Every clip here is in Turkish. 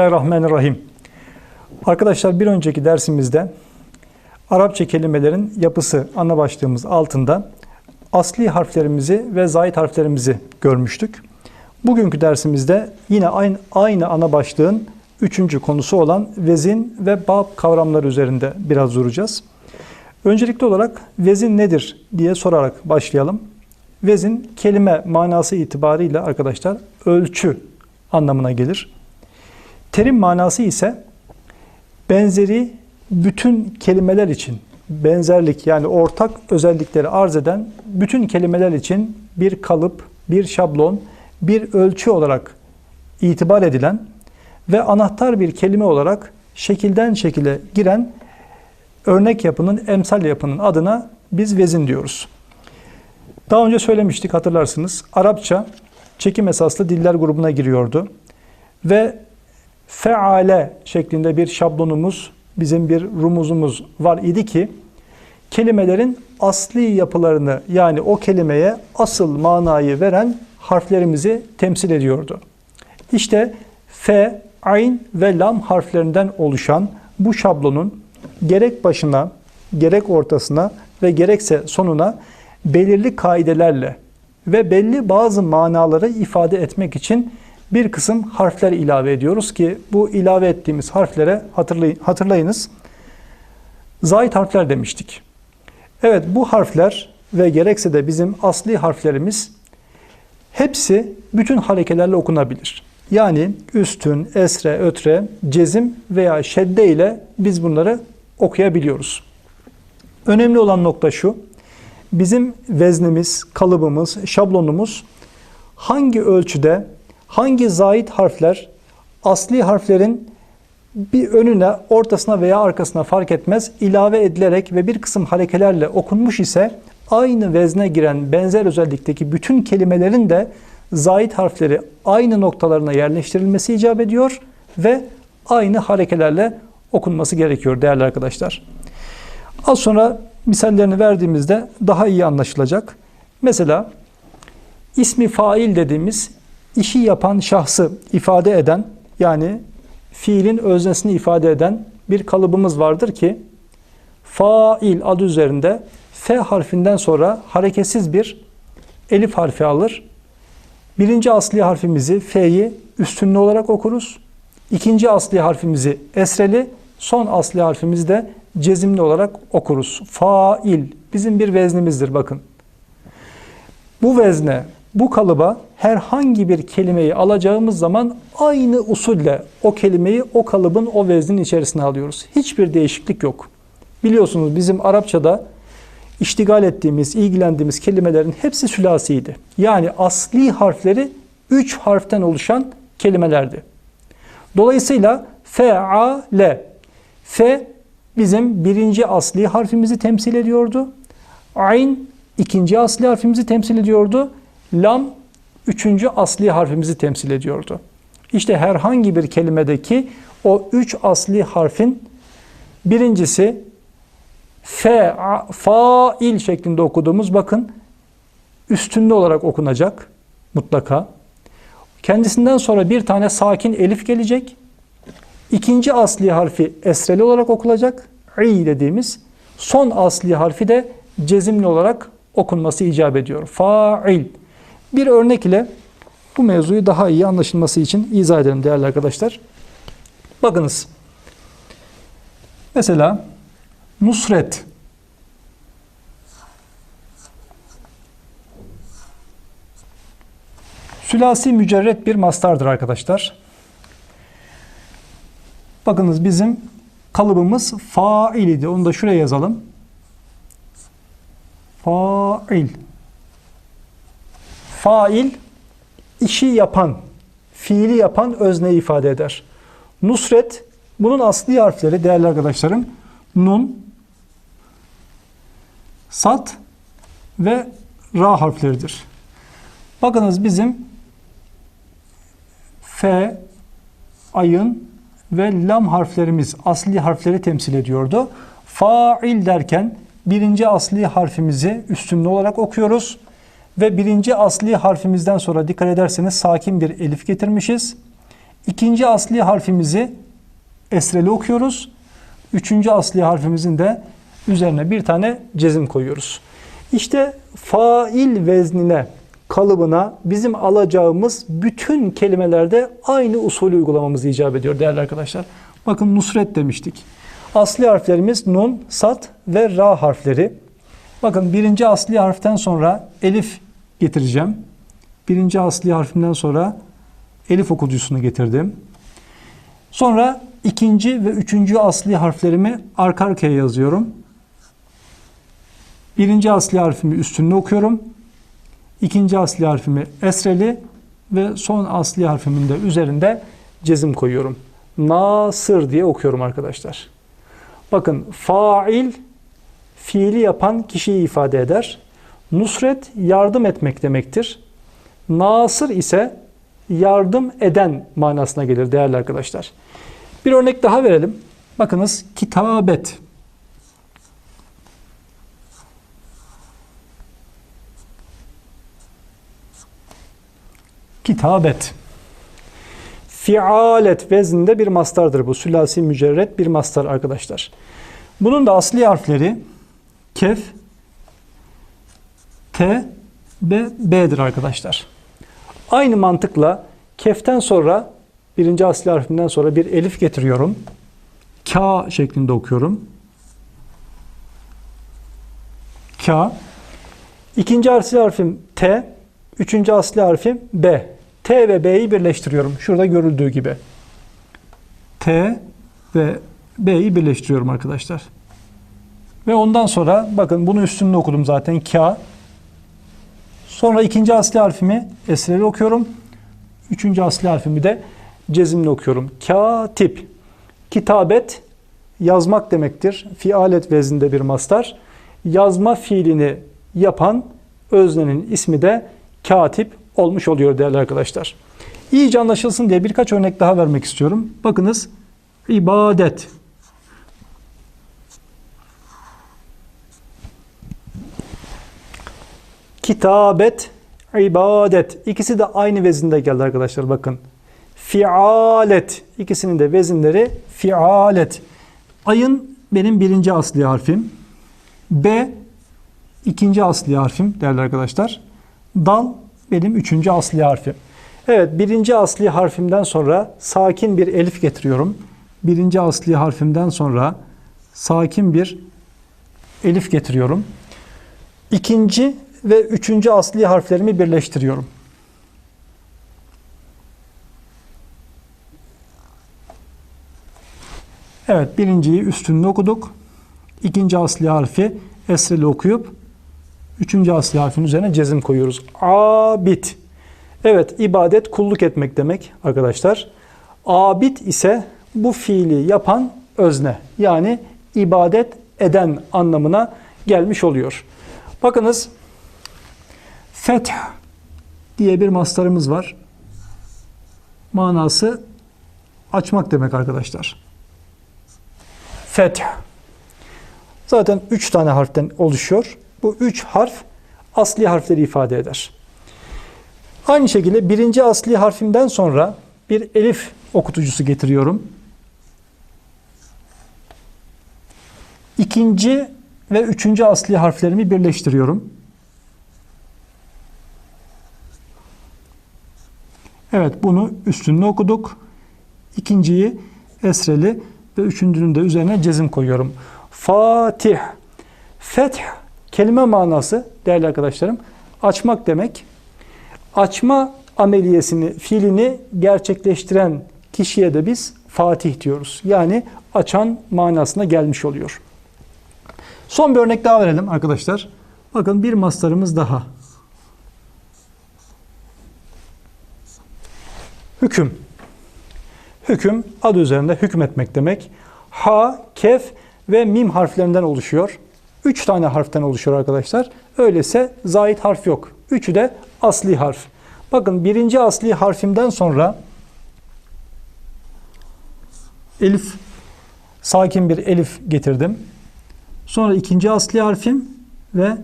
Bismillahirrahmanirrahim. Arkadaşlar bir önceki dersimizde Arapça kelimelerin yapısı ana başlığımız altında asli harflerimizi ve zayit harflerimizi görmüştük. Bugünkü dersimizde yine aynı, aynı ana başlığın üçüncü konusu olan vezin ve bab kavramları üzerinde biraz duracağız. Öncelikli olarak vezin nedir diye sorarak başlayalım. Vezin kelime manası itibariyle arkadaşlar ölçü anlamına gelir. Terim manası ise benzeri bütün kelimeler için benzerlik yani ortak özellikleri arz eden bütün kelimeler için bir kalıp, bir şablon, bir ölçü olarak itibar edilen ve anahtar bir kelime olarak şekilden şekile giren örnek yapının, emsal yapının adına biz vezin diyoruz. Daha önce söylemiştik hatırlarsınız. Arapça çekim esaslı diller grubuna giriyordu. Ve feale şeklinde bir şablonumuz, bizim bir rumuzumuz var idi ki kelimelerin asli yapılarını yani o kelimeye asıl manayı veren harflerimizi temsil ediyordu. İşte fe, ayn ve lam harflerinden oluşan bu şablonun gerek başına, gerek ortasına ve gerekse sonuna belirli kaidelerle ve belli bazı manaları ifade etmek için bir kısım harfler ilave ediyoruz ki bu ilave ettiğimiz harflere hatırlayın, hatırlayınız. Zayit harfler demiştik. Evet bu harfler ve gerekse de bizim asli harflerimiz hepsi bütün harekelerle okunabilir. Yani üstün, esre, ötre, cezim veya şedde ile biz bunları okuyabiliyoruz. Önemli olan nokta şu. Bizim veznimiz, kalıbımız, şablonumuz hangi ölçüde, hangi zait harfler asli harflerin bir önüne, ortasına veya arkasına fark etmez ilave edilerek ve bir kısım harekelerle okunmuş ise aynı vezne giren benzer özellikteki bütün kelimelerin de zait harfleri aynı noktalarına yerleştirilmesi icap ediyor ve aynı harekelerle okunması gerekiyor değerli arkadaşlar. Az sonra misallerini verdiğimizde daha iyi anlaşılacak. Mesela ismi fail dediğimiz işi yapan şahsı ifade eden yani fiilin öznesini ifade eden bir kalıbımız vardır ki fail adı üzerinde F harfinden sonra hareketsiz bir elif harfi alır. Birinci asli harfimizi F'yi üstünlü olarak okuruz. İkinci asli harfimizi esreli, son asli harfimizi de cezimli olarak okuruz. Fail bizim bir veznimizdir bakın. Bu vezne, bu kalıba herhangi bir kelimeyi alacağımız zaman aynı usulle o kelimeyi o kalıbın o veznin içerisine alıyoruz. Hiçbir değişiklik yok. Biliyorsunuz bizim Arapçada iştigal ettiğimiz, ilgilendiğimiz kelimelerin hepsi sülasiydi. Yani asli harfleri 3 harften oluşan kelimelerdi. Dolayısıyla fe, a, le. Fe bizim birinci asli harfimizi temsil ediyordu. Ayn ikinci asli harfimizi temsil ediyordu. Lam üçüncü asli harfimizi temsil ediyordu. İşte herhangi bir kelimedeki o üç asli harfin birincisi fe, fail şeklinde okuduğumuz bakın üstünlü olarak okunacak mutlaka. Kendisinden sonra bir tane sakin elif gelecek. İkinci asli harfi esreli olarak okulacak. İ dediğimiz. Son asli harfi de cezimli olarak okunması icap ediyor. Fa'il. Bir örnek ile bu mevzuyu daha iyi anlaşılması için izah edelim değerli arkadaşlar. Bakınız. Mesela Nusret. Sülasi mücerret bir mastardır arkadaşlar. Bakınız bizim kalıbımız fail idi. Onu da şuraya yazalım. Fail. Fail işi yapan, fiili yapan özneyi ifade eder. Nusret bunun asli harfleri değerli arkadaşlarım nun, sat ve ra harfleridir. Bakınız bizim f, ayın ve lam harflerimiz asli harfleri temsil ediyordu. Fail derken birinci asli harfimizi üstünlü olarak okuyoruz. Ve birinci asli harfimizden sonra dikkat ederseniz sakin bir elif getirmişiz. İkinci asli harfimizi esreli okuyoruz. Üçüncü asli harfimizin de üzerine bir tane cezim koyuyoruz. İşte fail veznine, kalıbına bizim alacağımız bütün kelimelerde aynı usulü uygulamamız icap ediyor değerli arkadaşlar. Bakın Nusret demiştik. Asli harflerimiz nun, sat ve ra harfleri. Bakın birinci asli harften sonra elif getireceğim. Birinci asli harfimden sonra elif okuyucusunu getirdim. Sonra ikinci ve üçüncü asli harflerimi arka arkaya yazıyorum. Birinci asli harfimi üstünde okuyorum. İkinci asli harfimi esreli ve son asli harfimin de üzerinde cezim koyuyorum. Nasır diye okuyorum arkadaşlar. Bakın fail fiili yapan kişiyi ifade eder. Nusret yardım etmek demektir. Nasır ise yardım eden manasına gelir değerli arkadaşlar. Bir örnek daha verelim. Bakınız kitabet. Kitabet. Fialet vezninde bir mastardır bu. Sülasi mücerret bir mastar arkadaşlar. Bunun da asli harfleri kef, t ve b'dir arkadaşlar. Aynı mantıkla keften sonra birinci asli harfinden sonra bir elif getiriyorum. Ka şeklinde okuyorum. Ka. İkinci asli harfim T. Üçüncü asli harfim B. T ve B'yi birleştiriyorum. Şurada görüldüğü gibi. T ve B'yi birleştiriyorum arkadaşlar. Ve ondan sonra bakın bunu üstünde okudum zaten. Ka. Sonra ikinci asli harfimi esreli okuyorum. Üçüncü asli harfimi de cezimle okuyorum. Katip. Kitabet yazmak demektir. Fialet vezinde bir mastar. Yazma fiilini yapan öznenin ismi de katip olmuş oluyor değerli arkadaşlar. İyice anlaşılsın diye birkaç örnek daha vermek istiyorum. Bakınız ibadet. Kitabet, ibadet. İkisi de aynı vezinde geldi arkadaşlar bakın. Fialet. İkisinin de vezinleri fialet. Ayın benim birinci asli harfim. B ikinci asli harfim değerli arkadaşlar. Dal benim üçüncü asli harfim. Evet birinci asli harfimden sonra sakin bir elif getiriyorum. Birinci asli harfimden sonra sakin bir elif getiriyorum. İkinci ve üçüncü asli harflerimi birleştiriyorum. Evet birinciyi üstünde okuduk. İkinci asli harfi esreli okuyup üçüncü asli harfin üzerine cezim koyuyoruz. Abid. Evet ibadet kulluk etmek demek arkadaşlar. Abid ise bu fiili yapan özne. Yani ibadet eden anlamına gelmiş oluyor. Bakınız Feth diye bir mastarımız var. Manası açmak demek arkadaşlar. Feth. Zaten üç tane harften oluşuyor. Bu üç harf asli harfleri ifade eder. Aynı şekilde birinci asli harfimden sonra bir elif okutucusu getiriyorum. İkinci ve üçüncü asli harflerimi birleştiriyorum. Evet bunu üstünde okuduk. İkinciyi esreli ve üçüncünün de üzerine cezim koyuyorum. Fatih. Feth kelime manası değerli arkadaşlarım açmak demek. Açma ameliyesini, fiilini gerçekleştiren kişiye de biz Fatih diyoruz. Yani açan manasına gelmiş oluyor. Son bir örnek daha verelim arkadaşlar. Bakın bir mastarımız daha. Hüküm. Hüküm adı üzerinde hükmetmek demek. Ha, kef ve mim harflerinden oluşuyor. Üç tane harften oluşuyor arkadaşlar. Öyleyse zait harf yok. Üçü de asli harf. Bakın birinci asli harfimden sonra elif, sakin bir elif getirdim. Sonra ikinci asli harfim ve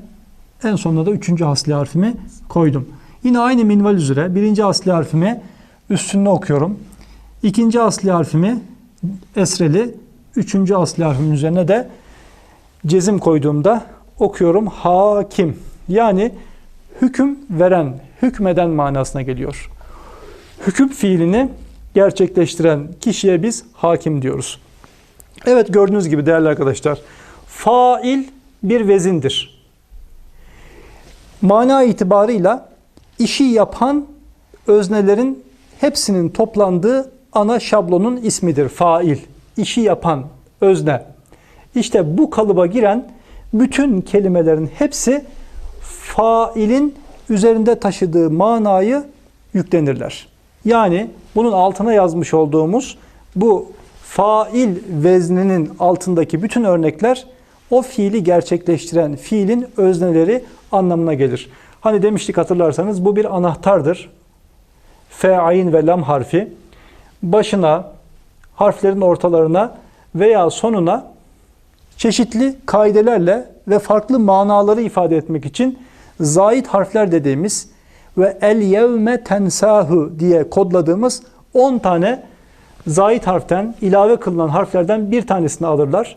en sonunda da üçüncü asli harfimi koydum. Yine aynı minval üzere birinci asli harfimi üstünde okuyorum. İkinci asli harfimi esreli, üçüncü asli harfimin üzerine de cezim koyduğumda okuyorum hakim. Yani hüküm veren, hükmeden manasına geliyor. Hüküm fiilini gerçekleştiren kişiye biz hakim diyoruz. Evet gördüğünüz gibi değerli arkadaşlar, fail bir vezindir. Mana itibarıyla işi yapan öznelerin hepsinin toplandığı ana şablonun ismidir fail. İşi yapan özne. İşte bu kalıba giren bütün kelimelerin hepsi failin üzerinde taşıdığı manayı yüklenirler. Yani bunun altına yazmış olduğumuz bu fail vezninin altındaki bütün örnekler o fiili gerçekleştiren fiilin özneleri anlamına gelir. Hani demiştik hatırlarsanız bu bir anahtardır. Fe, ayin ve lam harfi başına, harflerin ortalarına veya sonuna çeşitli kaidelerle ve farklı manaları ifade etmek için zait harfler dediğimiz ve el yevme tensahu diye kodladığımız 10 tane zait harften ilave kılınan harflerden bir tanesini alırlar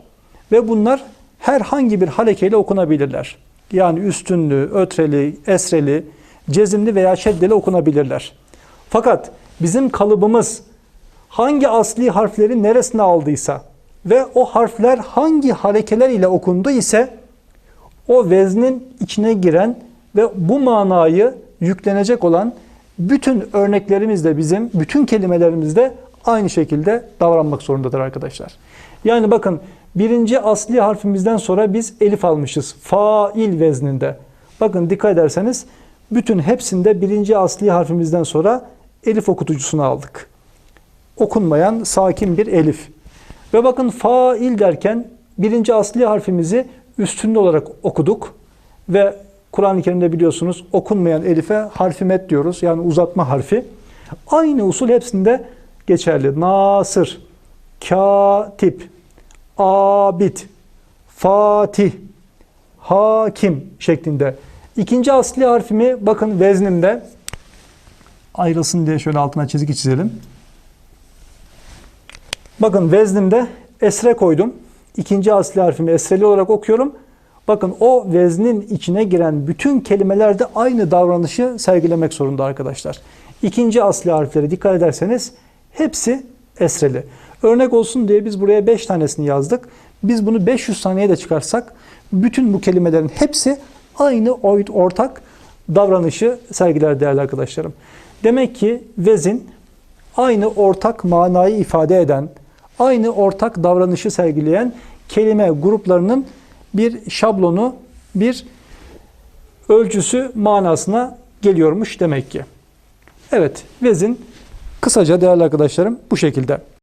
ve bunlar herhangi bir harekeyle okunabilirler. Yani üstünlü, ötreli, esreli, cezimli veya şeddeli okunabilirler. Fakat bizim kalıbımız hangi asli harfleri neresine aldıysa ve o harfler hangi harekeler ile okundu ise o veznin içine giren ve bu manayı yüklenecek olan bütün örneklerimizde bizim, bütün kelimelerimizde aynı şekilde davranmak zorundadır arkadaşlar. Yani bakın birinci asli harfimizden sonra biz elif almışız. Fail vezninde. Bakın dikkat ederseniz bütün hepsinde birinci asli harfimizden sonra elif okutucusunu aldık. Okunmayan sakin bir elif. Ve bakın fail derken birinci asli harfimizi üstünlü olarak okuduk. Ve Kur'an-ı Kerim'de biliyorsunuz okunmayan elife harfi met diyoruz. Yani uzatma harfi. Aynı usul hepsinde geçerli. Nasır, katip, abid, fatih, hakim şeklinde. İkinci asli harfimi bakın veznimde ayrılsın diye şöyle altına çizgi çizelim. Bakın veznimde esre koydum. İkinci asli harfimi esreli olarak okuyorum. Bakın o veznin içine giren bütün kelimelerde aynı davranışı sergilemek zorunda arkadaşlar. İkinci asli harfleri dikkat ederseniz hepsi esreli. Örnek olsun diye biz buraya 5 tanesini yazdık. Biz bunu 500 taneye de çıkarsak bütün bu kelimelerin hepsi aynı ortak davranışı sergiler değerli arkadaşlarım. Demek ki vezin aynı ortak manayı ifade eden, aynı ortak davranışı sergileyen kelime gruplarının bir şablonu, bir ölçüsü manasına geliyormuş demek ki. Evet, vezin kısaca değerli arkadaşlarım bu şekilde.